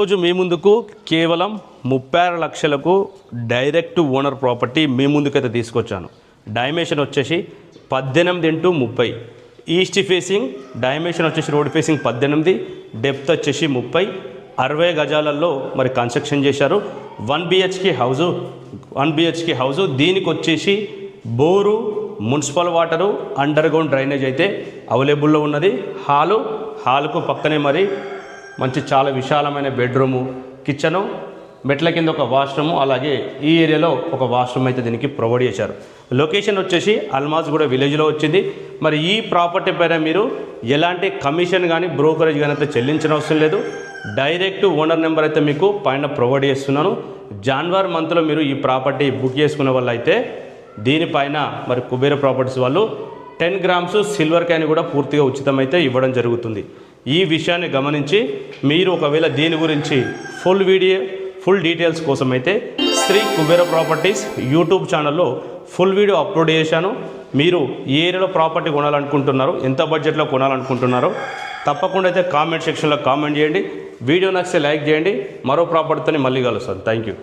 రోజు మీ ముందుకు కేవలం ముప్పై ఆరు లక్షలకు డైరెక్ట్ ఓనర్ ప్రాపర్టీ మీ ముందుకైతే తీసుకొచ్చాను. డైమెన్షన్ వచ్చేసి పద్దెనిమిది ఇంటూ ముప్పై. ఈస్ట్ ఫేసింగ్ డైమెన్షన్ వచ్చేసి రోడ్ ఫేసింగ్ పద్దెనిమిది డెప్త్ వచ్చేసి ముప్పై. అరవై గజాలలో మరి కన్స్ట్రక్షన్ చేశారు. One BHK house one BHK house దీనికి వచ్చేసి bore municipal water under ground drainage అయితే అవైలబుల్లో ఉన్నది. హాలు హాల్కు పక్కనే మరి మంచి చాలా విశాలమైన బెడ్రూము కిచెను మెట్ల కింద ఒక వాష్రూము అలాగే ఈ ఏరియాలో ఒక వాష్రూమ్ అయితే దీనికి ప్రొవైడ్ చేశారు. లొకేషన్ వచ్చేసి అల్మాజ్ కూడా విలేజ్లో వచ్చింది. మరి ఈ ప్రాపర్టీ పైన మీరు ఎలాంటి కమిషన్ కానీ బ్రోకరేజ్ కానీ అయితే చెల్లించిన అవసరం లేదు. డైరెక్ట్ ఓనర్ నెంబర్ అయితే మీకు పైన ప్రొవైడ్ చేస్తున్నాను. జాన్వర్ మంత్లో మీరు ఈ ప్రాపర్టీ బుక్ చేసుకున్న వాళ్ళు అయితే దీనిపైన మరి కుబేర ప్రాపర్టీస్ వాళ్ళు టెన్ గ్రామ్స్ సిల్వర్ క్యాన్ కూడా పూర్తిగా ఉచితమైతే ఇవ్వడం జరుగుతుంది. ఈ విషయాన్ని గమనించి మీరు ఒకవేళ దీని గురించి ఫుల్ వీడియో ఫుల్ డీటెయిల్స్ కోసం అయితే శ్రీ కుబేర ప్రాపర్టీస్ యూట్యూబ్ ఛానల్లో ఫుల్ వీడియో అప్లోడ్ చేశాను. మీరు ఏ ఏరియాలో ప్రాపర్టీ కొనాలనుకుంటున్నారో ఎంత బడ్జెట్లో కొనాలనుకుంటున్నారో తప్పకుండా అయితే కామెంట్ సెక్షన్లో కామెంట్ చేయండి. వీడియో నచ్చితే లైక్ చేయండి. మరో ప్రాపర్టీతో మళ్ళీ కలుస్తాను థ్యాంక్ యూ